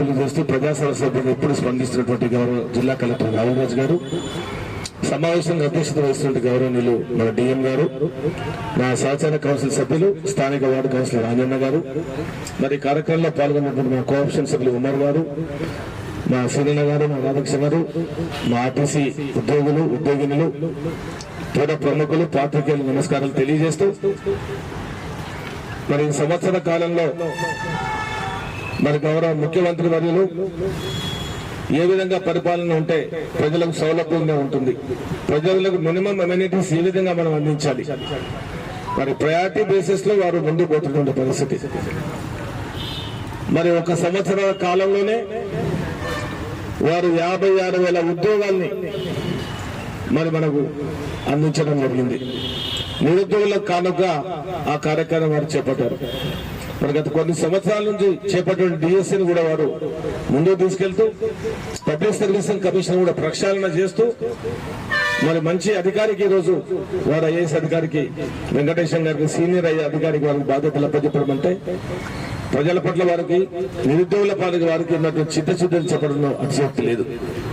చేస్తూ ప్రజా సభ్యులు ఎప్పుడు స్పందిస్తున్నటువంటి గౌరవ జిల్లా కలెక్టర్ రావురాజు గారు సమావేశంగా అధ్యక్షత వహిస్తున్న గౌరవనీయులు మన డిఎం గారు మా సహచార కౌన్సిల్ సభ్యులు స్థానిక వార్డు కౌన్సిలర్ రాజన్న గారు మరి కార్యక్రమంలో పాల్గొన్నటువంటి మా కోఆప్షన్ సభ్యులు ఉమర్ గారు మా సునీల గారు మా రాధాకృష్ణ గారు మా ఆర్టీసీ ఉద్యోగులు ఉద్యోగినులు పూర్వ ప్రముఖులు పాత్రికేయులు నమస్కారాలు తెలియజేస్తూ మరి సంవత్సర కాలంలో మరి గౌరవ ముఖ్యమంత్రి వర్యులు ఏ విధంగా పరిపాలన ఉంటే ప్రజలకు సౌలభ్యంగా ఉంటుంది? ప్రజలకు మినిమం అమ్యూనిటీస్ ఏ విధంగా మనం అందించాలి? మరి ప్రయారిటీ బేసిస్లో వారు ముందు పోతున్న పరిస్థితి. మరి ఒక సంవత్సరాల కాలంలోనే వారు యాభై ఆరు వేల ఉద్యోగాల్ని మరి మనకు అందించడం జరిగింది. నిరుద్యోగులకు కానుక ఆ కార్యక్రమం వారు చేపట్టారు. మరి గత కొన్ని సంవత్సరాల నుంచి చేపట్టిన డిఎస్సీని కూడా వారు ముందుకు తీసుకెళ్తూ పబ్లిక్ సర్వీస్ కమిషన్ కూడా ప్రక్షాళన చేస్తూ మరి మంచి అధికారికి ఈరోజు రోజు వారు ఐఏఎస్ అధికారికి వెంకటేశం గారికి సీనియర్ అయ్యే అధికారికి వారికి బాధ్యతలు అప్పచెప్పడం అంటే ప్రజల పట్ల వారికి నిరుద్యోగుల పాలకి వారికి ఉన్నటువంటి చిత్తశుద్ధిని చెప్పడంలో అతిశక్తి లేదు.